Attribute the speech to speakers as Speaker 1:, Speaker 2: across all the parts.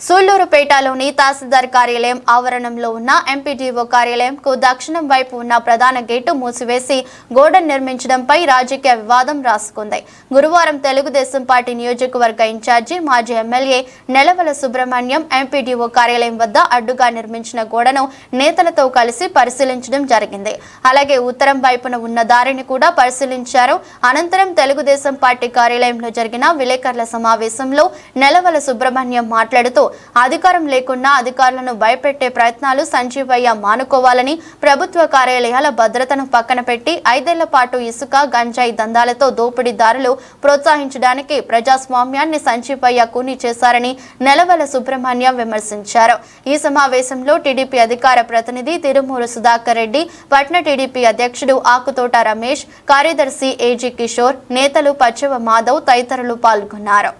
Speaker 1: సూళ్ళూరుపేటలోని తహసీల్దార్ కార్యాలయం ఆవరణంలో ఉన్న ఎంపీడీఓ కార్యాలయంకు దక్షిణం వైపు ఉన్న ప్రధాన గేటు మూసివేసి గోడ నిర్మించడంపై రాజకీయ వివాదం రాసుకుంది. గురువారం తెలుగుదేశం పార్టీ నియోజకవర్గ ఇన్ఛార్జి మాజీ ఎమ్మెల్యే నెలవల సుబ్రహ్మణ్యం ఎంపీడీఓ కార్యాలయం వద్ద అడ్డుగా నిర్మించిన గోడను నేతలతో కలిసి పరిశీలించడం జరిగింది. అలాగే ఉత్తరం వైపున ఉన్న దారిని కూడా పరిశీలించారు. అనంతరం తెలుగుదేశం పార్టీ కార్యాలయంలో జరిగిన విలేకరుల సమావేశంలో నెలవల సుబ్రహ్మణ్యం మాట్లాడుతూ అధికారం లేకున్నా అధికారులను భయపెట్టే ప్రయత్నాలు సంజీవయ్య మానుకోవాలని ప్రభుత్వ కార్యాలయాల భద్రతను పక్కన పెట్టి ఐదేళ్ళ పాటు ఇసుక గంజాయి దందాలతో దోపిడీదారులు ప్రోత్సహించడానికి ప్రజాస్వామ్యాన్ని సంజీవయ్య కూని చేశారని నెలవల సుబ్రహ్మణ్యం విమర్శించారు. ఈ సమావేశంలో టీడీపీ అధికార ప్రతినిధి తిరుమూరు సుధాకర్ రెడ్డి పట్న టీడీపీ అధ్యక్షుడు ఆకుతోట రమేష్ కార్యదర్శి ఏజీ కిషోర్ నేతలు పచ్చవ మాధవ్ తదితరులు పాల్గొన్నారు.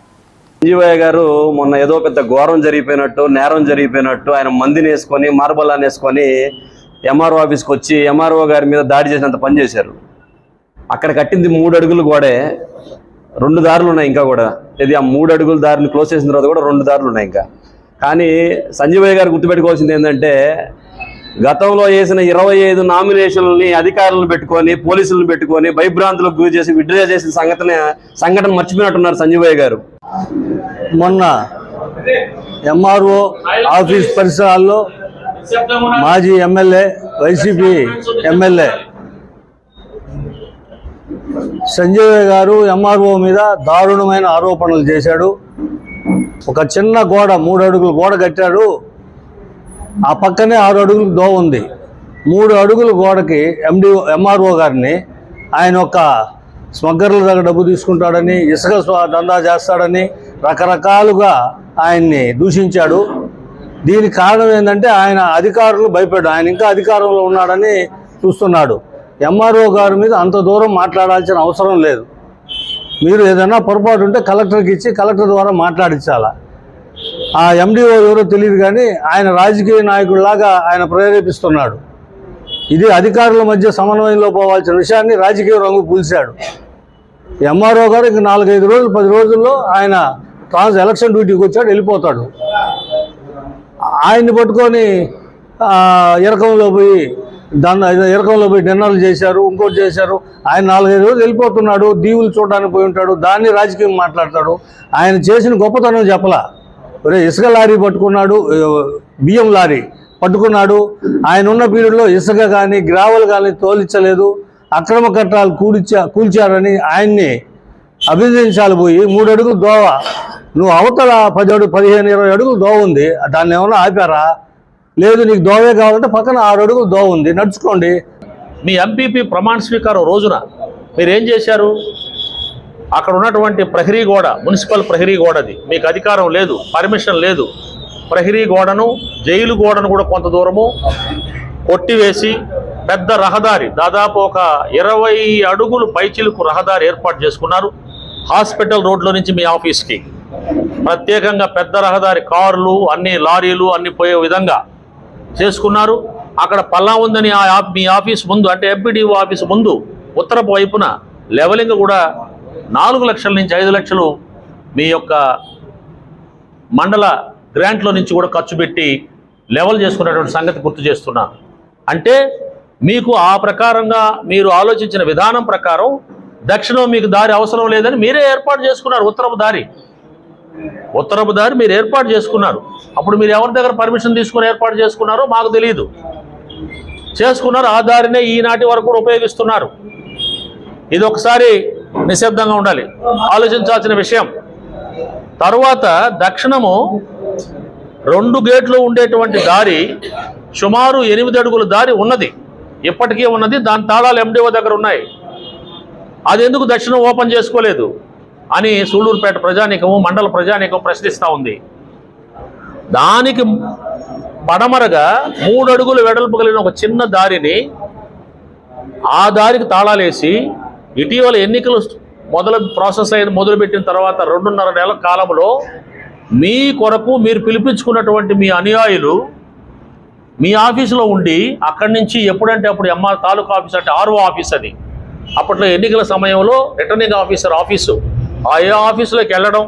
Speaker 2: సంజీవయ్య గారు మొన్న ఏదో పెద్ద ఘోరం జరిగిపోయినట్టు నేరం జరిగిపోయినట్టు ఆయన మందిని వేసుకొని మార్బల్ వేసుకొని ఎంఆర్ఓ ఆఫీస్కి వచ్చి ఎంఆర్ఓ గారి మీద దాడి చేసినంత పని చేశారు. అక్కడ కట్టింది మూడు అడుగులు గోడే. రెండు దారులు ఉన్నాయి ఇంకా కూడా. ఇది ఆ మూడు అడుగుల దారిని క్లోజ్ చేసిన తర్వాత కూడా రెండు దారులు ఉన్నాయి ఇంకా. కానీ సంజీవయ్య గారు గుర్తుపెట్టుకోవాల్సింది ఏంటంటే గతంలో వేసిన ఇరవై ఐదు నామినేషన్లని అధికారులను పెట్టుకొని పోలీసులను పెట్టుకొని భయభ్రాంతులకు గురి చేసి విడ్డ్రా చేసిన సంఘటన సంఘటన మర్చిపోయినట్టున్నారు సంజీవయ్య గారు.
Speaker 3: మొన్న ఎంఆర్ఓ ఆఫీస్ పరిసరాల్లో మాజీ ఎమ్మెల్యే వైసీపీ ఎమ్మెల్యే సంజయ్ గారు ఎంఆర్ఓ మీద దారుణమైన ఆరోపణలు చేశాడు. ఒక చిన్న గోడ మూడు అడుగులు గోడ కట్టాడు. ఆ పక్కనే ఆరు అడుగులు దోవ ఉంది. మూడు అడుగుల గోడకి ఎండి ఎంఆర్ఓ గారిని ఆయన ఒక స్మగ్గర్ల దగ్గర డబ్బు తీసుకుంటాడని ఇసుక దందా చేస్తాడని రకరకాలుగా ఆయన్ని దూషించాడు. దీనికి కారణం ఏంటంటే ఆయన అధికారులు భయపడ్డాడు ఆయన ఇంకా అధికారంలో ఉన్నాడని చూస్తున్నాడు. ఎంఆర్ఓ గారి మీద అంత దూరం మాట్లాడాల్సిన అవసరం లేదు. మీరు ఏదైనా పొరపాటు ఉంటే కలెక్టర్కి ఇచ్చి కలెక్టర్ ద్వారా మాట్లాడించాలా? ఆ ఎండిఓ ఎవరో తెలియదు కానీ ఆయన రాజకీయ నాయకుడిలాగా ఆయన ప్రేరేపిస్తున్నాడు. ఇది అధికారుల మధ్య సమన్వయంలో పోవాల్సిన విషయాన్ని రాజకీయ రంగు పూల్చాడు. ఎంఆర్ఓ గారు ఇంక నాలుగైదు రోజులు పది రోజుల్లో ఆయన ట్రాన్స్ ఎలక్షన్ డ్యూటీకి వచ్చాడు వెళ్ళిపోతాడు. ఆయన్ని పట్టుకొని ఇరకంలో పోయి దాన్ని ఇరకంలో పోయి డిన్నర్లు చేశారు ఇంకోటి చేశారు. ఆయన నాలుగైదు రోజులు వెళ్ళిపోతున్నాడు దీవులు చూడడానికి పోయి ఉంటాడు దాన్ని రాజకీయం మాట్లాడతాడు. ఆయన చేసిన గొప్పతనం చెప్పలా. ఇసుక లారీ పట్టుకున్నాడు బియ్యం లారీ పట్టుకున్నాడు. ఆయన ఉన్న పీరియడ్లో ఇసుక కానీ గ్రావల్ కానీ తోలించలేదు అక్రమ కట్టాలు కూడిచా కూల్చారని ఆయన్ని అభినందించాలి పోయి మూడు అడుగులు దోవ. నువ్వు అవతల పది అడుగు పదిహేను ఇరవై అడుగులు దోవ ఉంది. దాన్ని ఏమన్నా ఆపారా? లేదు నీకు దోవే కావాలంటే పక్కన ఆరు అడుగులు దోవ ఉంది. నడుచుకోండి.
Speaker 4: మీ ఎంపీపీ ప్రమాణ స్వీకారం రోజున మీరేం చేశారు? అక్కడ ఉన్నటువంటి ప్రహరీ గోడ మున్సిపల్ ప్రహరీ గోడది. మీకు అధికారం లేదు పర్మిషన్ లేదు. ప్రహరీ గోడను జైలు గోడను కూడా కొంత దూరము కొట్టివేసి పెద్ద రహదారి దాదాపు ఒక ఇరవై అడుగులు పైచిలుకు రహదారి ఏర్పాటు చేసుకున్నారు. హాస్పిటల్ రోడ్లో నుంచి మీ ఆఫీస్కి. ప్రత్యేకంగా పెద్ద రహదారి కార్లు అన్ని లారీలు అన్ని పోయే విధంగా చేసుకున్నారు. అక్కడ పల్లా ఉందని ఆ మీ ఆఫీస్ ముందు అంటే ఎంపీడీఓ ఆఫీస్ ముందు ఉత్తరపు వైపున లెవలింగ్ కూడా నాలుగు లక్షల నుంచి ఐదు లక్షలు మీ యొక్క మండల గ్రాంట్లో నుంచి కూడా ఖర్చు పెట్టి లెవెల్ చేసుకున్నటువంటి సంగతి గుర్తు చేస్తున్నాను అంటే మీకు ఆ ప్రకారంగా మీరు ఆలోచించిన విధానం ప్రకారం దక్షిణం మీకు దారి అవసరం లేదని మీరే ఏర్పాటు చేసుకున్నారు ఉత్తరపు దారి. ఉత్తరపు దారి మీరు ఏర్పాటు చేసుకున్నారు. అప్పుడు మీరు ఎవరి దగ్గర పర్మిషన్ తీసుకుని ఏర్పాటు చేసుకున్నారో మాకు తెలియదు చేసుకున్నారు ఆ దారినే ఈనాటి వరకు కూడా ఉపయోగిస్తున్నారు. ఇది ఒకసారి నిశ్శబ్దంగా ఉండాలి. ఆలోచించాల్సిన విషయం. తరువాత దక్షిణము రెండు గేట్లు ఉండేటువంటి దారి సుమారు ఎనిమిది అడుగుల దారి ఉన్నది. ఇప్పటికీ ఉన్నది. దాని తాళాలు ఎండిఓ దగ్గర ఉన్నాయి. అది ఎందుకు దక్షిణం ఓపెన్ చేసుకోలేదు అని సూళ్ళూరుపేట ప్రజానీకము మండల ప్రజానీకం ప్రశ్నిస్తూ ఉంది. దానికి పడమరగా మూడు అడుగులు వెడల్పు కలిగిన ఒక చిన్న దారిని ఆ దారికి తాళాలేసి ఇటీవల ఎన్నికలు మొదలు ప్రాసెస్ అయిన మొదలుపెట్టిన తర్వాత రెండున్నర నెలల కాలంలో మీ కొరకు మీరు పిలిపించుకున్నటువంటి మీ అనుయాయులు మీ ఆఫీసులో ఉండి అక్కడి నుంచి ఎప్పుడంటే అప్పుడు ఎంఆర్ తాలూకా ఆఫీస్ అంటే ఆర్ఓ ఆఫీస్ అది. అప్పట్లో ఎన్నికల సమయంలో రిటర్నింగ్ ఆఫీసర్ ఆఫీసు. ఆ ఏ ఆఫీసులోకి వెళ్ళడం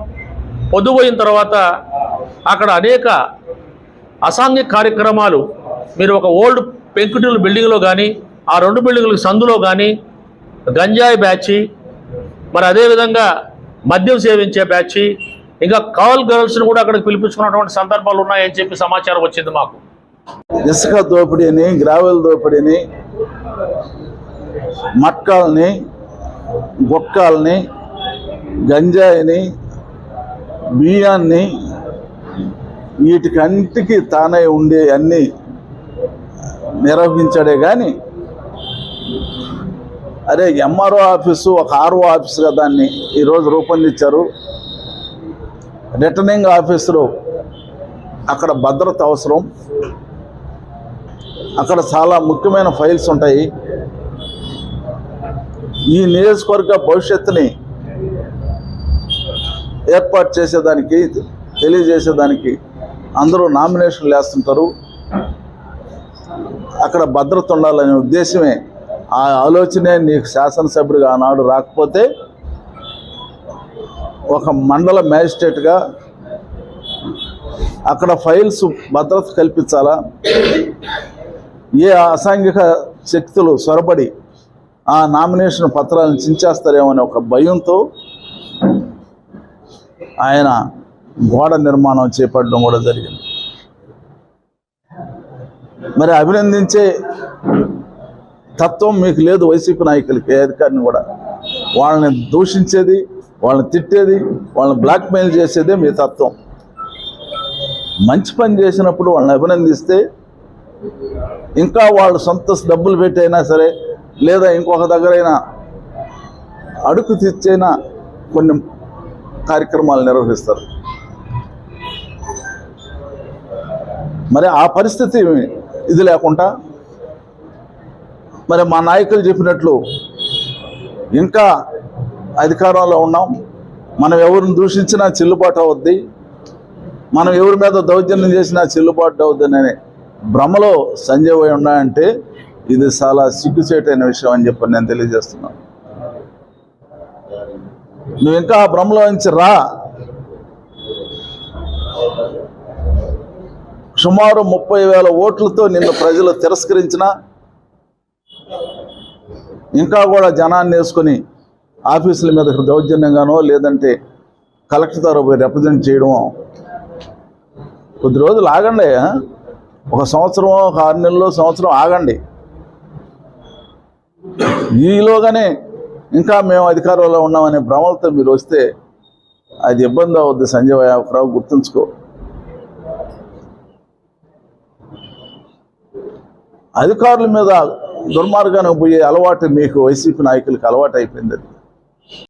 Speaker 4: పొద్దుపోయిన తర్వాత అక్కడ అనేక అసాంఘిక కార్యక్రమాలు మీరు ఒక ఓల్డ్ పెంకుటిల్ బిల్డింగ్లో కానీ ఆ రెండు బిల్డింగులకు సందులో కానీ గంజాయి బ్యాచి మరి అదేవిధంగా మద్యం సేవించే బ్యాచి ఇంకా కాల్ గర్ల్స్ని కూడా అక్కడికి పిలిపించుకున్నటువంటి సందర్భాలు ఉన్నాయని చెప్పి సమాచారం వచ్చింది మాకు.
Speaker 5: ఇసుక దోపిడీని గ్రావెల్ దోపిడీని మట్కాల్ని గుక్కాల్ని గంజాయిని బియ్యాన్ని వీటికంటికి తానై ఉండే అన్ని నిర్వహించాడే కానీ అరే ఎంఆర్ఓ ఆఫీసు ఒక ఆర్ఓ ఆఫీసుగా దాన్ని ఈరోజు రూపొందించారు. రిటర్నింగ్ ఆఫీసులు అక్కడ భద్రత అవసరం. అక్కడ చాలా ముఖ్యమైన ఫైల్స్ ఉంటాయి. ఈ నియోజకవర్గ భవిష్యత్తుని ఏర్పాటు చేసేదానికి తెలియజేసేదానికి అందరూ నామినేషన్లు వేస్తుంటారు. అక్కడ భద్రత ఉండాలనే ఉద్దేశమే ఆ ఆలోచనే నీకు శాసనసభ్యుడిగా ఆనాడు రాకపోతే ఒక మండల మ్యాజిస్ట్రేట్గా అక్కడ ఫైల్స్ భద్రత కల్పించాలా? ఏ అసాంఘిక శక్తులు సొరబడి ఆ నామినేషన్ పత్రాలను చించేస్తారేమో అనే ఒక భయంతో ఆయన గోడ నిర్మాణం చేపట్టడం కూడా జరిగింది. మరి అభినందించే తత్వం మీకు లేదు వైసీపీ నాయకులకి ఏ అధికారిని కూడా. వాళ్ళని దూషించేది వాళ్ళని తిట్టేది వాళ్ళని బ్లాక్మెయిల్ చేసేదే మీ తత్వం. మంచి పని చేసినప్పుడు వాళ్ళని అభినందిస్తే ఇంకా వాళ్ళు సొంత డబ్బులు పెట్టైనా సరే లేదా ఇంకొక దగ్గరైనా అడుగు తెచ్చైనా కొన్ని కార్యక్రమాలు నిర్వహిస్తారు. మరి ఆ పరిస్థితి ఇది లేకుండా మరి మా నాయకులు చెప్పినట్లు ఇంకా అధికారంలో ఉన్నాం. మనం ఎవరిని దూషించినా చెల్లుబాటు అవుద్ది. మనం ఎవరి మీద దౌర్జన్యం చేసినా చెల్లుబాటు అని భ్రమలో సంజయ్ పోయి ఉన్నాయంటే ఇది చాలా సిగ్గుచేటైన విషయం అని చెప్పి నేను తెలియజేస్తున్నాను. నువ్వు ఇంకా ఆ భ్రమలో నుంచి రా. సుమారు ముప్పై వేల ఓట్లతో నిన్ను ప్రజలు తిరస్కరించిన ఇంకా కూడా జనాన్ని వేసుకొని ఆఫీసుల మీద దౌర్జన్యంగానో లేదంటే కలెక్టర్ ద్వారా పోయి రిప్రజెంట్ చేయడం కొద్ది రోజులు ఆగండి. ఒక సంవత్సరం ఒక ఆరు నెలలు సంవత్సరం ఆగండి. ఈలోగానే ఇంకా మేము అధికారంలో ఉన్నామనే భ్రమలతో మీరు వస్తే అది ఇబ్బంది అవుద్ది సంజయ్ రావు గుర్తుంచుకో. అధికారుల మీద దుర్మార్గానికి పోయే అలవాటు మీకు వైసీపీ నాయకులకు అలవాటు అయిపోయింది అది.